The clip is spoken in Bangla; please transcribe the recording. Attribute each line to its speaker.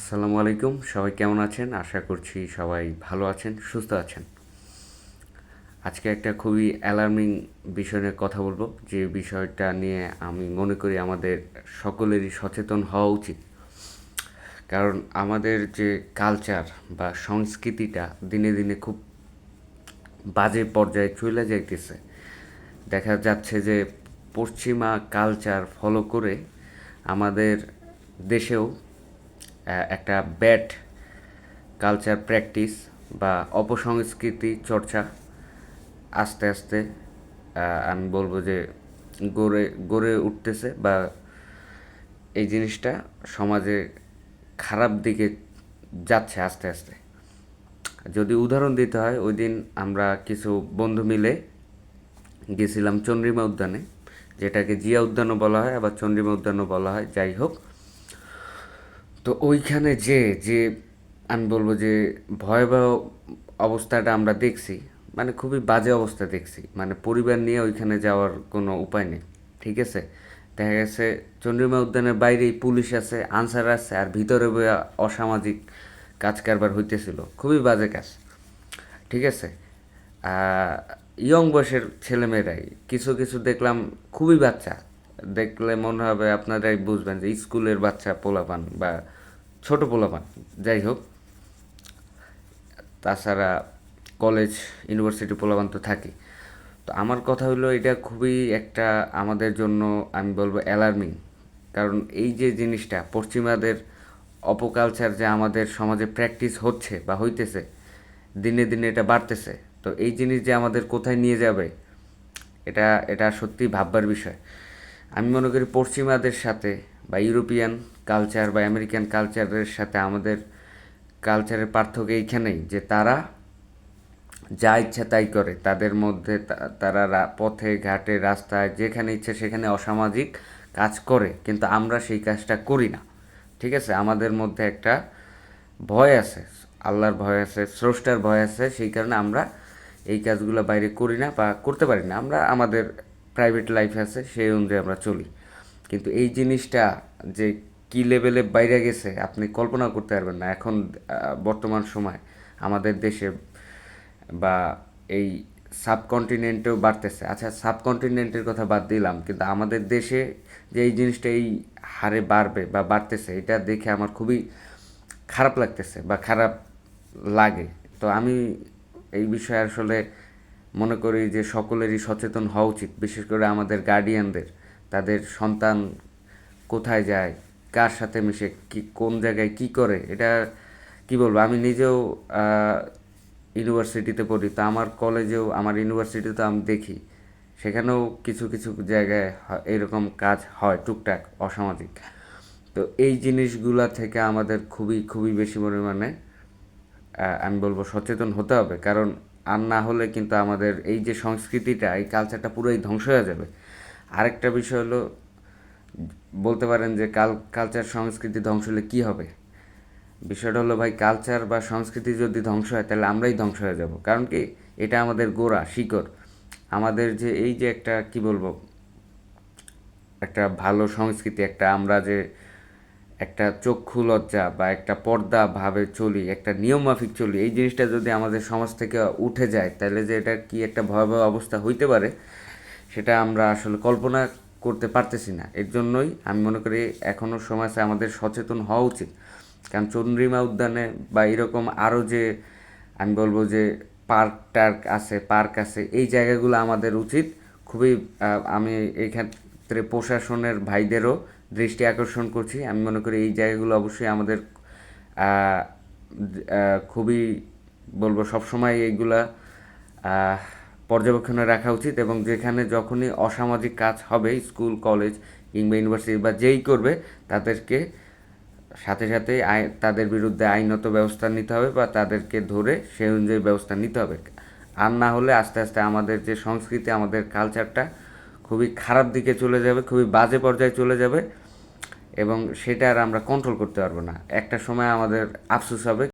Speaker 1: আসসালামু আলাইকুম। সবাই কেমন আছেন? আশা করছি সবাই ভালো আছেন, সুস্থ আছেন। আজকে একটা খুবই অ্যালার্মিং বিষয় নিয়ে কথা বলব। যে বিষয়টা নিয়ে আমি মনে করি আমাদের সকলেরই সচেতন হওয়া উচিত। কারণ আমাদের যে কালচার বা সংস্কৃতিটা দিনে দিনে খুব বাজে পর্যায়ে চলে যাইতেছে। দেখা যাচ্ছে যে পশ্চিমা কালচার ফলো করে আমাদের দেশেও একটা ব্যাড কালচার প্র্যাকটিস বা অপসংস্কৃতি চর্চা, আস্তে আস্তে আমি বলব যে গড়ে গড়ে উঠতেছে বা এই জিনিসটা সমাজে খারাপ দিকে যাচ্ছে আস্তে আস্তে। যদি উদাহরণ দিতে হয়, ওই দিন আমরা কিছু বন্ধু মিলে গেছিলাম চন্দ্রিমা উদ্যানে, যেটাকে জিয়া উদ্যানও বলা হয়, আবার চন্দ্রিমা উদ্যানও বলা হয়, যাই হোক। তো ওইখানে যে যে আমি বলব যে ভয়াবহ অবস্থাটা আমরা দেখছি মানে খুবই বাজে অবস্থা দেখছি মানে পরিবার নিয়ে ওইখানে যাওয়ার কোনো উপায় নেই, ঠিক আছে? দেখা গেছে চন্দ্রিমা উদ্যানের বাইরেই পুলিশ আছে, আনসার আছে, আর ভিতরে অসামাজিক কাজ কারবার হইতেছিল, খুবই বাজে কাজ, ঠিক আছে? ইয়ং বয়সের ছেলেমেয়েরাই, কিছু কিছু দেখলাম খুবই বাচ্চা দেখলে মনে হবে আপনারাই বুঝবেন যে স্কুলের বাচ্চা পোলাপান বা ছোট পোলাপান। যাই হোক, তাছাড়া কলেজ, ইউনিভার্সিটি পোলাপান তো থাকি তো আমার কথা হলো, এটা খুবই একটা আমাদের জন্য, আমি বলব অ্যালার্মিং কারণ এই যে জিনিসটা, পশ্চিমাদের অপকালচার যে আমাদের সমাজে প্র্যাকটিস হচ্ছে বা হইতেছে, দিনে দিনে এটা বাড়তেছে। তো এই জিনিস যে আমাদের কোথায় নিয়ে যাবে, এটা এটা সত্যি ভাববার বিষয়। আমি মনে করি পশ্চিমাদের সাথে বা ইউরোপিয়ান কালচার বা আমেরিকান কালচারের সাথে আমাদের কালচারের পার্থক্য এইখানেই যে তারা যা ইচ্ছা তাই করে। তাদের মধ্যে তারা পথে, ঘাটে, রাস্তায়, যেখানে ইচ্ছে সেখানে অসামাজিক কাজ করে, কিন্তু আমরা সেই কাজটা করি না। ঠিক আছে? আমাদের মধ্যে একটা ভয় আছে, আল্লাহর ভয় আছে, স্রষ্টার ভয় আছে, সেই কারণে আমরা এই কাজগুলো বাইরে করি না বা করতে পারি না। আমরা আমাদের প্রাইভেট লাইফ আছে, সেই অনুযায়ী আমরা চলি। কিন্তু এই জিনিসটা যে কী লেভেলে বাইরে গেছে, আপনি কল্পনা করতে পারবেন না। এখন বর্তমান সময় আমাদের দেশে বা এই সাবকন্টিনেন্টেও বাড়তেছে। আচ্ছা সাবকন্টিনেন্টের কথা বাদ দিলাম, কিন্তু আমাদের দেশে যে এই জিনিসটা এই হারে বাড়বে বা বাড়তেছে, এটা দেখে আমার খুবই খারাপ লাগতেছে বা খারাপ লাগে। তো আমি এই বিষয়ে আসলে মনে করি যে সকলেরই সচেতন হওয়া উচিত, বিশেষ করে আমাদের গার্ডিয়ানদের তাদের সন্তান কোথায় যায়, কার সাথে মিশে, কি, কোন জায়গায় কি করে, এটা কি বলব? আমি নিজেও ইউনিভার্সিটিতে পড়ি, তো আমার কলেজেও আমার ইউনিভার্সিটিতে আমি দেখি। সেখানেও কিছু কিছু জায়গায় এরকম কাজ হয়, টুকটাক, অসামাজিক। তো এই জিনিসগুলা থেকে আমাদের খুবই খুবই বেশি পরিমাণে আমি বলব সচেতন হতে হবে। কারণ আর না হলে কিন্তু আমাদের এই যে সংস্কৃতিটা, এই কালচারটা পুরোই ধ্বংস হয়ে যাবে। আরেকটা বিষয় হলো, বলতে পারেন যে কাল কালচার সংস্কৃতি ধ্বংস হলে কী হবে? বিষয়টা হলো ভাই কালচার বা সংস্কৃতি যদি ধ্বংস হয়, তাহলে আমরাই ধ্বংস হয়ে যাব। কারণ কি? এটা আমাদের গোড়া, শিকড়। আমাদের যে এই যে একটা, কি বলব? একটা ভালো সংস্কৃতি, একটা আমরা যে একটা চক্ষু লজ্জা বা একটা পর্দা ভাবে চলি, একটা নিয়ম মাফিক চলি, এই জিনিসটা যদি আমাদের সমাজ থেকে উঠে যায়, তাহলে যে এটা কি একটা ভয়াবহ অবস্থা হইতে পারে, সেটা আমরা আসলে কল্পনা করতে পারতেছি না। এর জন্যই আমি মনে করি এখনও সমাজে আমাদের সচেতন হওয়া উচিত। কারণ চন্দ্রিমা উদ্যানে বা এরকম আরও যে, আমি বলব যে পার্ক টার্ক আছে, পার্ক আছে, এই জায়গাগুলো আমাদের উচিত। খুবই আমি এই ক্ষেত্রে প্রশাসনের ভাইদেরও দৃষ্টি আকর্ষণ করছি। আমি মনে করি এই জায়গাগুলো অবশ্যই আমাদের খুবই বলব সবসময় এইগুলা পর্যবেক্ষণে রাখা উচিত এবং যেখানে যখনই অসামাজিক কাজ হবে, স্কুল, কলেজ কিংবা ইউনিভার্সিটি বা যেই করবে, তাদেরকে সাথে সাথে তাদের বিরুদ্ধে আইনত ব্যবস্থা নিতে হবে বা তাদেরকে ধরে সেই অনুযায়ী ব্যবস্থা নিতে হবে। আর না হলে আস্তে আস্তে আমাদের যে সংস্কৃতি, আমাদের কালচারটা খুবই খারাপ দিকে চলে যাবে, খুবই বাজে পর্যায়ে চলে যাবে এবং সেটা আর আমরা কন্ট্রোল করতে পারব না। একটা সময় আমাদের আফসোস হবে।